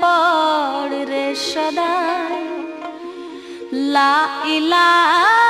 পড় রে সদায় লা ইলাহা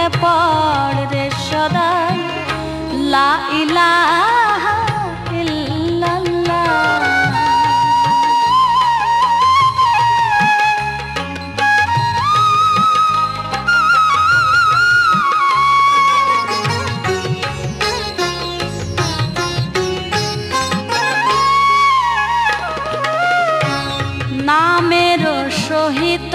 করে পড় রে সদা। লা ইলাহা নামের সহিত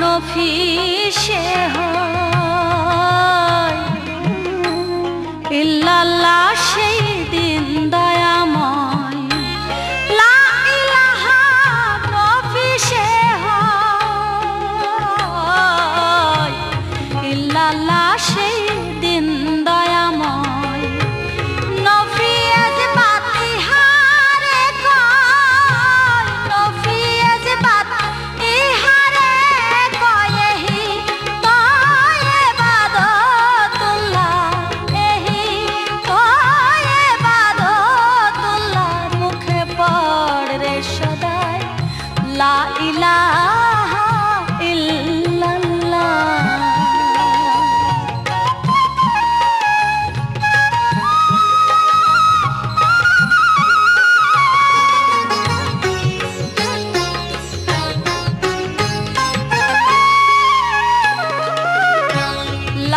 নফিসে হয়। ইল্লাল্লাহ সেই দিন দা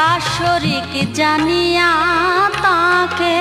দাসরিক জানিয়া তাকে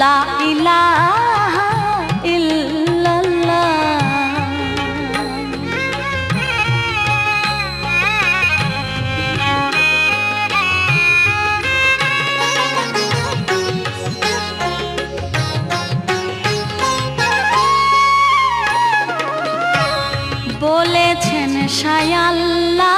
লা বলেছেন সায়াল্লাহ।